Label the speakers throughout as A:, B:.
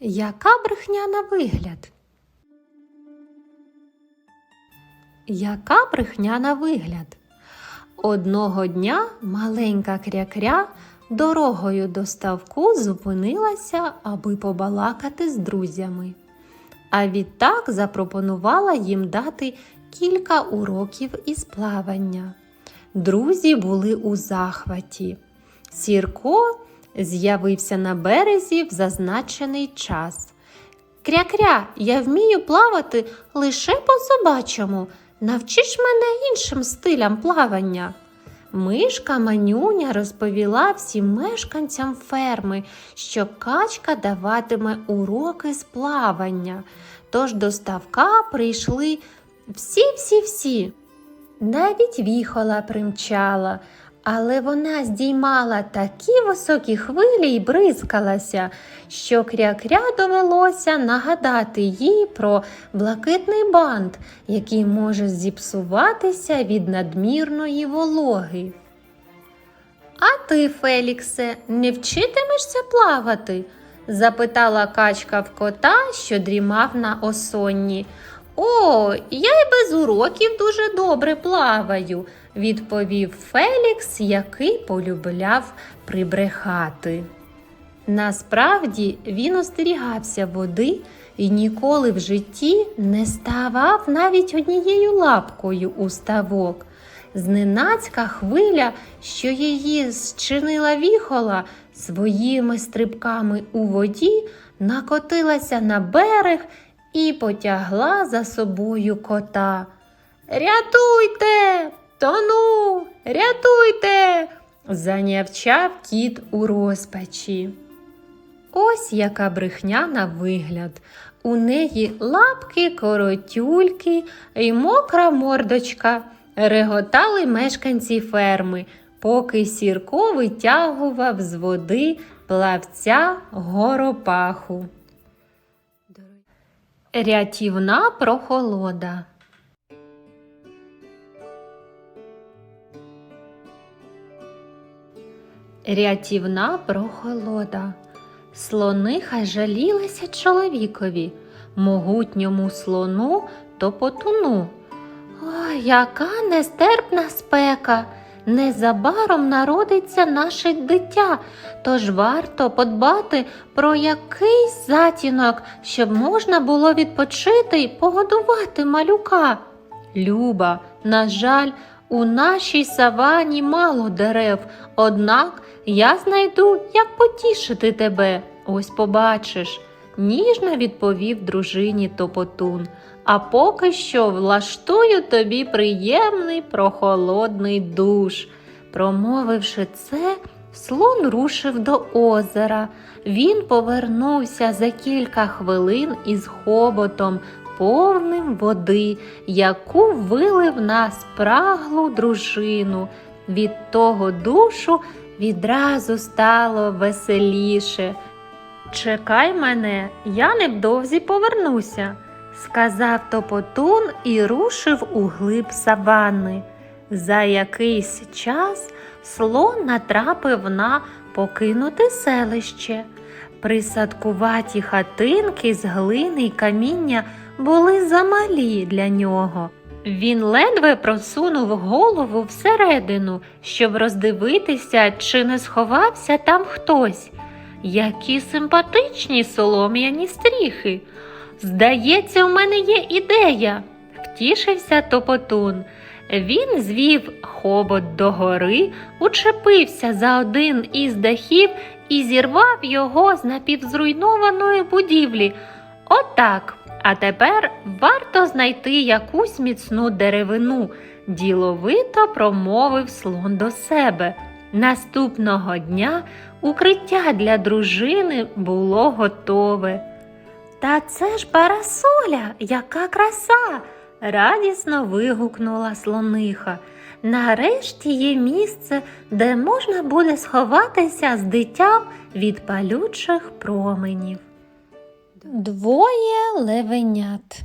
A: Яка брехня на вигляд? Яка брехня на вигляд? Одного дня маленька крякря дорогою до ставку зупинилася, аби побалакати з друзями. А відтак запропонувала їм дати кілька уроків із плавання. Друзі були у захваті. Сірко з'явився на березі в зазначений час. Кря-кря, я вмію плавати лише по собачому. Навчиш мене іншим стилям плавання. Мишка Манюня розповіла всім мешканцям ферми, що качка даватиме уроки з плавання. Тож до ставка прийшли всі-всі-всі. Навіть віхола примчала, але вона здіймала такі високі хвилі й бризкалася, що кря-кря довелося нагадати їй про блакитний бант, який може зіпсуватися від надмірної вологи. А ти, Феліксе, не вчитимешся плавати? запитала качка в кота, що дрімав на осонні. О, я й без уроків дуже добре плаваю, відповів Фелікс, який полюбляв прибрехати. Насправді він остерігався води і ніколи в житті не ставав навіть однією лапкою у ставок. Зненацька хвиля, що її зчинила віхола своїми стрибками у воді, накотилася на берег і потягла за собою кота. Рятуйте, тону, рятуйте, занявчав кіт у розпачі. Ось яка брехня на вигляд. У неї лапки, коротюльки і мокра мордочка. Реготали мешканці ферми, поки сірко витягував з води плавця горопаху. Рятівна прохолода. Рятівна прохолода. Слониха жалілася чоловікові, могутньому слону топотуну. Ой, яка нестерпна спека! Незабаром народиться наше дитя, тож варто подбати про якийсь затінок, щоб можна було відпочити й погодувати малюка. Люба, на жаль, у нашій савані мало дерев, однак я знайду, як потішити тебе. Ось побачиш, ніжно відповів дружині Топотун. А поки що влаштую тобі приємний прохолодний душ. Промовивши це, слон рушив до озера. Він повернувся за кілька хвилин із хоботом, повним води, яку вилив на спраглу дружину. Від того душу відразу стало веселіше. Чекай мене, я невдовзі повернуся, сказав топотун і рушив у глиб саванни. За якийсь час слон натрапив на покинуте селище. Присадкуваті хатинки з глини й каміння були замалі для нього. Він ледве просунув голову всередину, щоб роздивитися, чи не сховався там хтось. Які симпатичні солом'яні стріхи. Здається, у мене є ідея, втішився топотун. Він звів хобот догори, учепився за один із дахів і зірвав його з напівзруйнованої будівлі. Отак. А тепер варто знайти якусь міцну деревину, діловито промовив слон до себе. Наступного дня укриття для дружини було готове. Та це ж парасоля, яка краса! радісно вигукнула слониха. Нарешті є місце, де можна буде сховатися з дитям від палючих променів. Двоє левенят.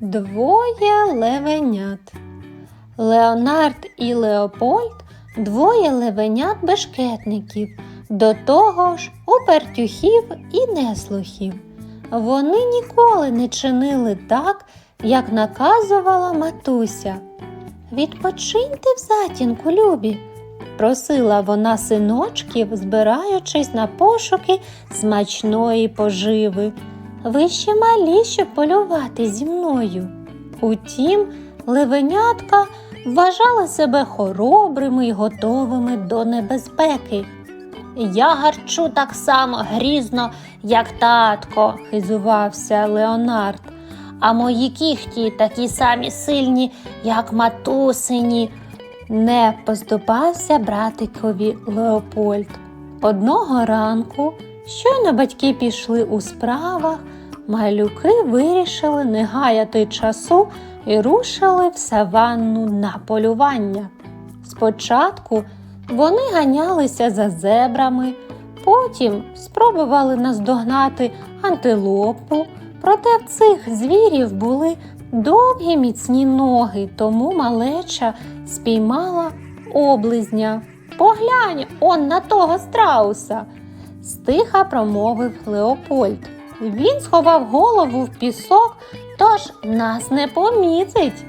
A: Двоє левенят. Леонард і Леопольд двоє левенят бешкетників, до того ж упертюхів і неслухів. Вони ніколи не чинили так, як наказувала матуся. Відпочиньте в затінку, любі, просила вона синочків, збираючись на пошуки смачної поживи. Ви ще малі, щоб полювати зі мною. Утім, левенятка вважала себе хоробрими й готовими до небезпеки. Я гарчу так само грізно, як татко, хизувався Леонард. А мої кіхті такі самі сильні, як матусині. Не поступався братикові Леопольд. Одного ранку, щойно батьки пішли у справах, малюки вирішили не гаяти часу і рушили в саванну на полювання. Спочатку вони ганялися за зебрами, потім спробували наздогнати антилопу, проте в цих звірів були довгі міцні ноги, тому малеча спіймала облизня. Поглянь он на того страуса, стиха промовив Леопольд. Він сховав голову в пісок, тож нас не помітить.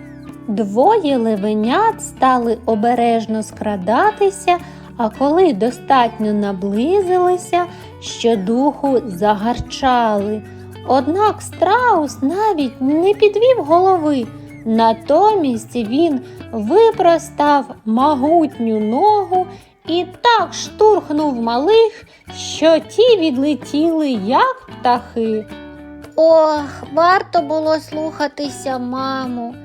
A: Двоє левенят стали обережно скрадатися, а коли достатньо наблизилися, щодуху загарчали. Однак страус навіть не підвів голови. Натомість він випростав могутню ногу і так штурхнув малих, що ті відлетіли, як птахи. Ох, варто було слухатися маму,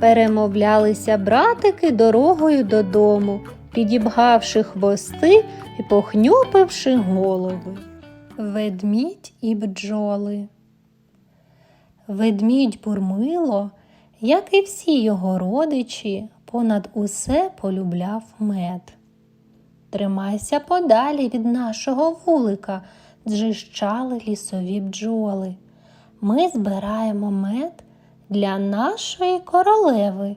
A: перемовлялися братики дорогою додому, підібгавши хвости і похнюпивши голови. Ведмідь і бджоли. Ведмідь Бурмило, як і всі його родичі, понад усе полюбляв мед. Тримайся подалі від нашого вулика, джищали лісові бджоли. Ми збираємо мед для нашої королеви,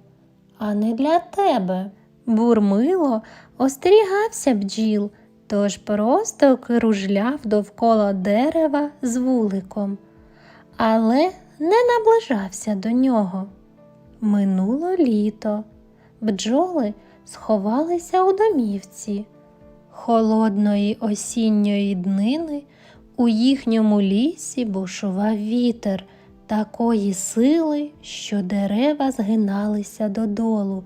A: а не для тебе. Бурмило остерігався бджіл, тож просто кружляв довкола дерева з вуликом, але не наближався до нього. Минуло літо. Бджоли сховалися у домівці. Холодної осінньої днини у їхньому лісі бушував вітер такої сили, що дерева згиналися додолу.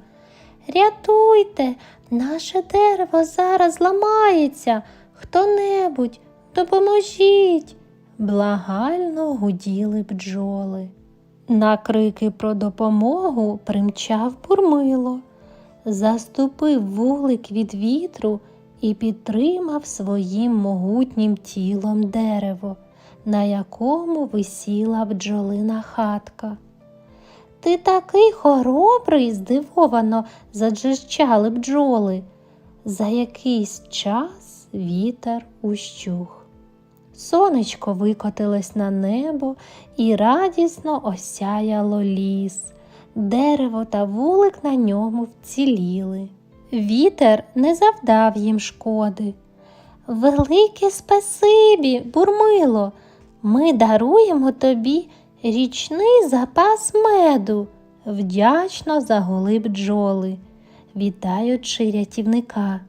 A: Рятуйте, наше дерево зараз ламається. Хто-небудь, допоможіть. Благально гуділи бджоли. На крики про допомогу примчав бурмило, заступив вулик від вітру і підтримав своїм могутнім тілом дерево, на якому висіла бджолина хатка. Ти такий хоробрий, здивовано заджищали бджоли. За якийсь час вітер ущух. Сонечко викотилось на небо і радісно осяяло ліс. Дерево та вулик на ньому вціліли. Вітер не завдав їм шкоди. Велике спасибі, бурмило, ми даруємо тобі річний запас меду, вдячно загули бджоли, вітаючи рятівника.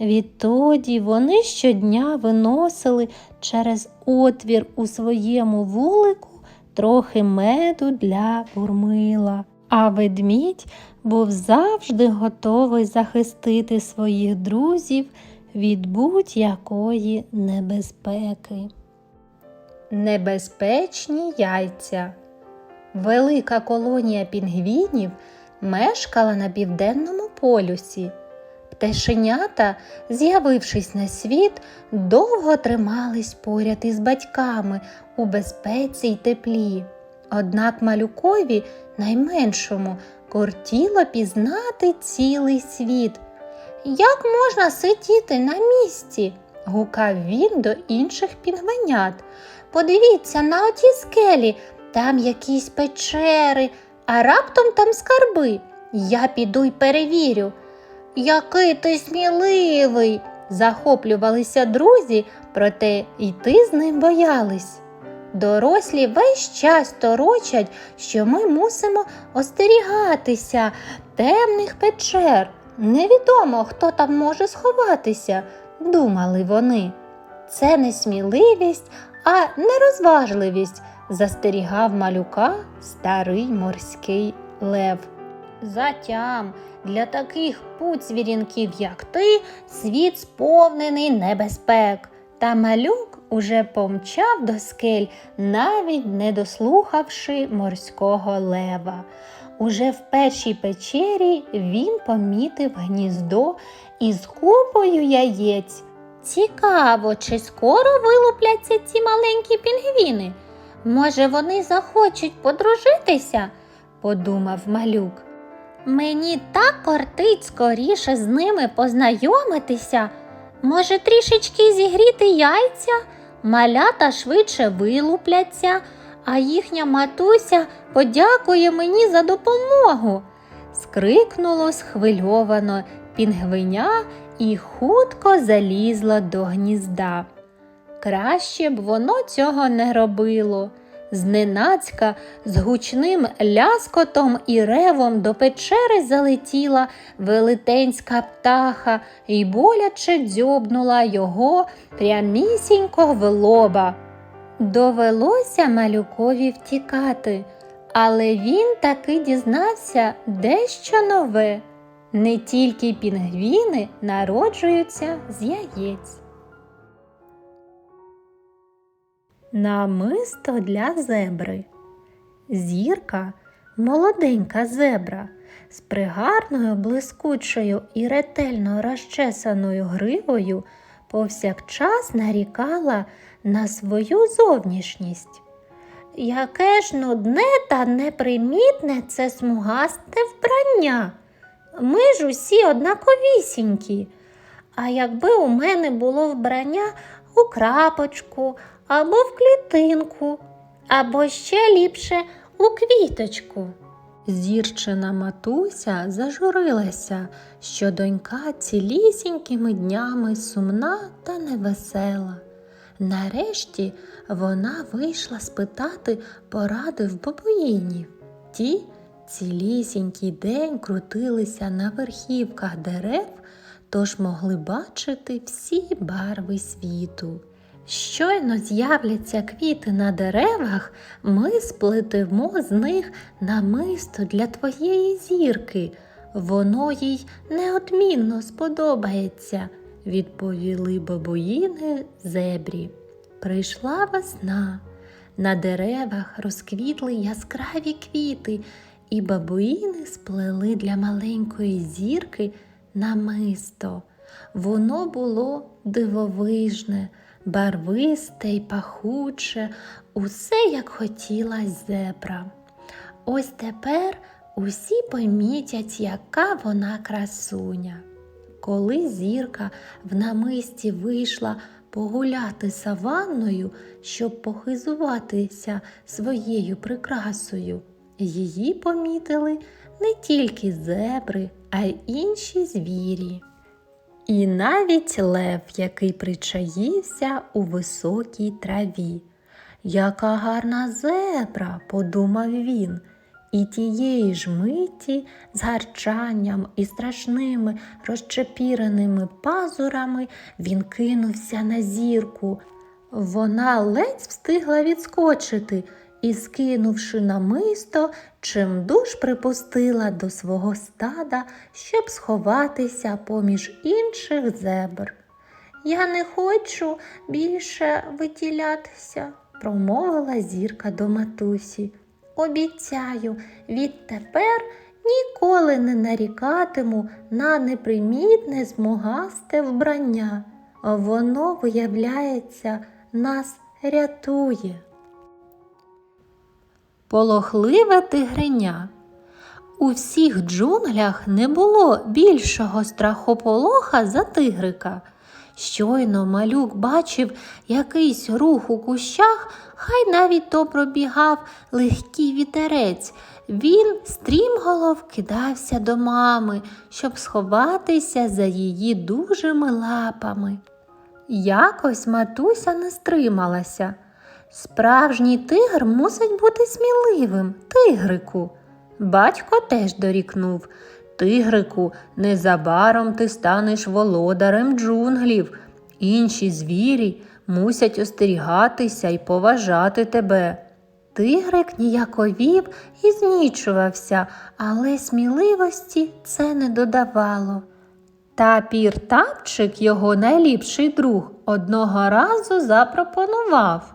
A: Відтоді вони щодня виносили через отвір у своєму вулику трохи меду для бурмила. А ведмідь був завжди готовий захистити своїх друзів від будь-якої небезпеки. Небезпечні яйця. Велика колонія пінгвінів мешкала на південному полюсі. Пташенята, з'явившись на світ, довго тримались поряд із батьками у безпеці й теплі. Однак малюкові, найменшому, кортіло пізнати цілий світ. Як можна сидіти на місці? Гукав він до інших пінгвенят. Подивіться на оті скелі, там якісь печери, а раптом там скарби. Я піду й перевірю. Який ти сміливий! Захоплювалися друзі, проте йти з ним боялись. Дорослі весь час торочать, що ми мусимо остерігатися темних печер. Невідомо, хто там може сховатися, думали вони. Це не сміливість, а нерозважливість, застерігав малюка старий морський лев. Затям для таких пуцвірінків, як ти, світ сповнений небезпек. Та малюк уже помчав до скель, навіть не дослухавши морського лева. Уже в першій печері він помітив гніздо із купою яєць. Цікаво, чи скоро вилупляться ці маленькі пінгвіни? Може, вони захочуть подружитися? подумав малюк. Мені так кортить скоріше з ними познайомитися. Може, трішечки зігріти яйця, малята швидше вилупляться, а їхня матуся подякує мені за допомогу. Скрикнуло схвильовано пінгвиня і хутко залізло до гнізда. Краще б воно цього не робило. Зненацька з гучним ляскотом і ревом до печери залетіла велетенська птаха і боляче дзьобнула його прямісінько в лоба. Довелося малюкові втікати, але він таки дізнався дещо нове. Не тільки пінгвіни народжуються з яєць. Намисто для зебри. Зірка молоденька зебра з пригарною, блискучою і ретельно розчесаною гривою повсякчас нарікала на свою зовнішність. Яке ж нудне та непримітне це смугасте вбрання. Ми ж усі однаковісінькі. А якби у мене було вбрання у крапочку або в клітинку, або ще ліпше у квіточку. Зірчина матуся зажурилася, що донька цілісінькими днями сумна та невесела. Нарешті вона вийшла спитати поради в бабуїнів. Ті цілісінький день крутилися на верхівках дерев, тож могли бачити всі барви світу. Щойно з'являться квіти на деревах, ми сплетемо з них намисто для твоєї зірки. Воно їй неодмінно сподобається, відповіли бабуїни зебрі. Прийшла весна. На деревах розквітли яскраві квіти, і бабуїни сплели для маленької зірки намисто. Воно було дивовижне, барвисте й пахуче, усе як хотіла зебра. Ось тепер усі помітять, яка вона красуня. Коли зірка в намисті вийшла погуляти саванною, щоб похизуватися своєю прикрасою, її помітили не тільки зебри, а й інші звірі. І навіть лев, який причаївся у високій траві. Яка гарна зебра, подумав він, і тієї ж миті з гарчанням і страшними розчепіреними пазурами він кинувся на зірку. Вона ледь встигла відскочити і, скинувши намисто, чимдуж припустила до свого стада, щоб сховатися поміж інших зебр. Я не хочу більше виділятися, промовила зірка до матусі. Обіцяю, відтепер ніколи не нарікатиму на непримітне змогасте вбрання. Воно, виявляється, нас рятує. Полохливе тигриня. У всіх джунглях не було більшого страхополоха за тигрика. Щойно малюк бачив якийсь рух у кущах, хай навіть то пробігав легкий вітерець. він стрімголов кидався до мами, щоб сховатися за її дужими лапами. Якось матуся не стрималася. Справжній тигр мусить бути сміливим, тигрику. Батько теж дорікнув. Тигрику, незабаром ти станеш володарем джунглів. Інші звірі мусять остерігатися і поважати тебе. Тигрик ніяковів і знічувався, але сміливості це не додавало. Тапір Тапчик, його найліпший друг, одного разу запропонував.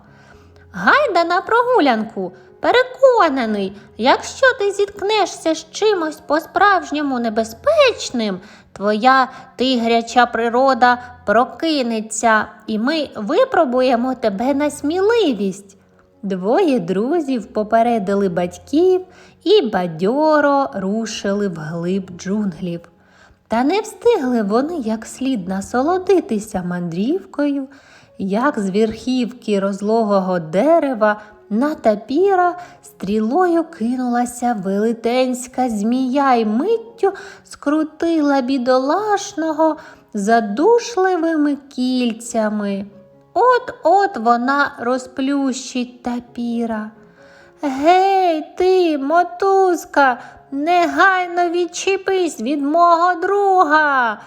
A: Гайда на прогулянку. Переконаний, якщо ти зіткнешся з чимось по-справжньому небезпечним, твоя тигряча природа прокинеться, і ми випробуємо тебе на сміливість. Двоє друзів попередили батьків і бадьоро рушили вглиб джунглів. Та не встигли вони як слід насолодитися мандрівкою, як з верхівки розлогого дерева на тапіра стрілою кинулася велетенська змія й миттю скрутила бідолашного задушливими кільцями. От-от вона розплющить тапіра. Гей, ти, мотузка, негайно відчепись від мого друга.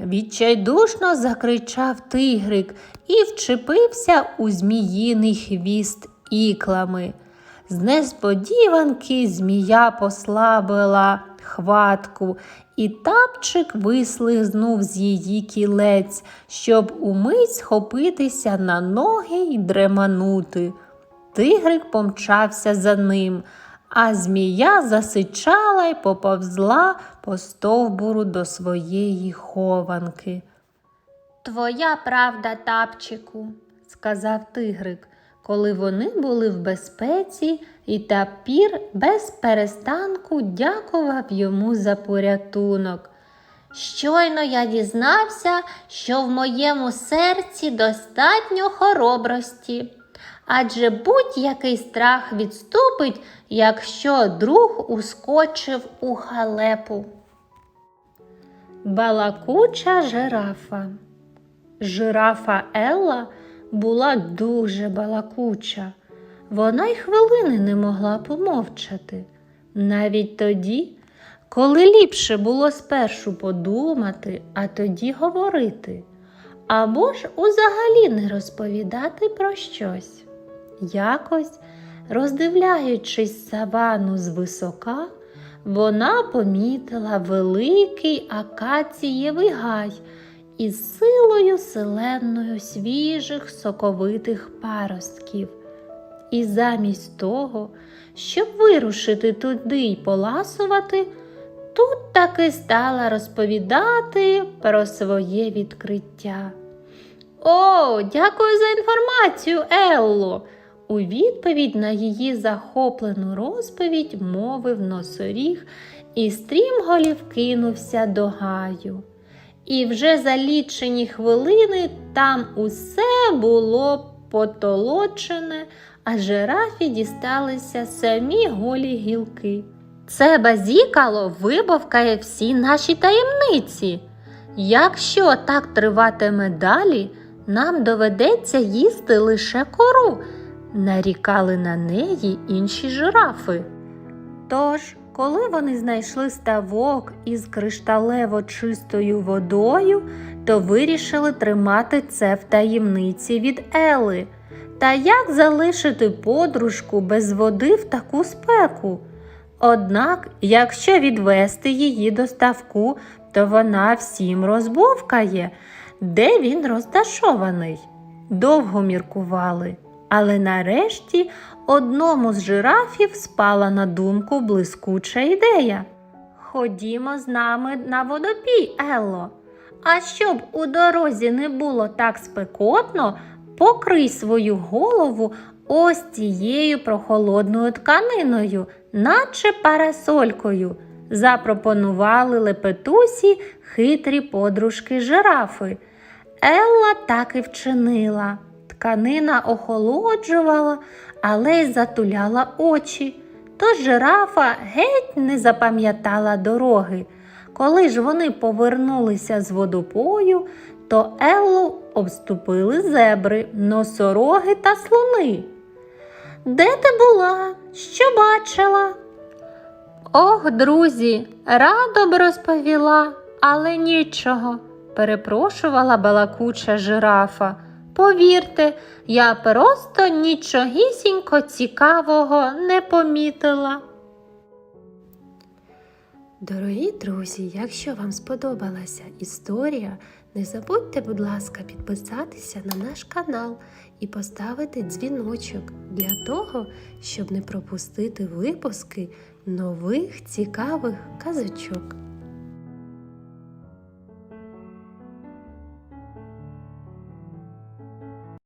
A: Відчайдушно закричав тигрик і вчепився у зміїний хвіст іклами. З несподіванки змія послабила хватку, і тапчик вислизнув з її кілець, щоб умить схопитися на ноги й дреманути. Тигрик помчався за ним, а змія засичала й поповзла по стовбуру до своєї хованки. Твоя правда, тапчику, сказав тигрик, коли вони були в безпеці, і тапір без перестанку дякував йому за порятунок. Щойно я дізнався, що в моєму серці достатньо хоробрості, адже будь-який страх відступить, якщо друг ускочив у халепу. Балакуча жирафа. Жирафа Елла була дуже балакуча. Вона й хвилини не могла помовчати. Навіть тоді, коли ліпше було спершу подумати, а тоді говорити, або ж узагалі не розповідати про щось. Якось, роздивляючись савану звисока, вона помітила великий акацієвий гай із силою селенною свіжих соковитих паростків. І замість того, щоб вирушити туди й поласувати, тут таки стала розповідати про своє відкриття. О, дякую за інформацію, Елло! У відповідь на її захоплену розповідь мовив носоріг і стрімголів кинувся до гаю. І вже за лічені хвилини там усе було потолочене, а жирафі дісталися самі голі гілки. Це базікало вибовкає всі наші таємниці. Якщо так триватиме далі, нам доведеться їсти лише кору, нарікали на неї інші жирафи. Тож, коли вони знайшли ставок із кришталево чистою водою, то вирішили тримати це в таємниці від Ели. Та як залишити подружку без води в таку спеку? Однак, якщо відвести її до ставку, то вона всім розбовкає, де він розташований. Довго міркували, але нарешті одному з жирафів спала на думку блискуча ідея. Ходімо з нами на водопій, Елло. А щоб у дорозі не було так спекотно, покрий свою голову ось цією прохолодною тканиною, наче парасолькою, запропонували лепетусі хитрі подружки жирафи. Елла так і вчинила. Тканина охолоджувала, але й затуляла очі. Тож жирафа геть не запам'ятала дороги. Коли ж вони повернулися з водопою, то Еллу обступили зебри, носороги та слони. Де ти була? Що бачила? Ох, друзі, радо б розповіла, але нічого, перепрошувала балакуча жирафа. Повірте, я просто нічогісінько цікавого не помітила. Дорогі друзі, якщо вам сподобалася історія, не забудьте, будь ласка, підписатися на наш канал і поставити дзвіночок для того, щоб не пропустити випуски нових цікавих казочок.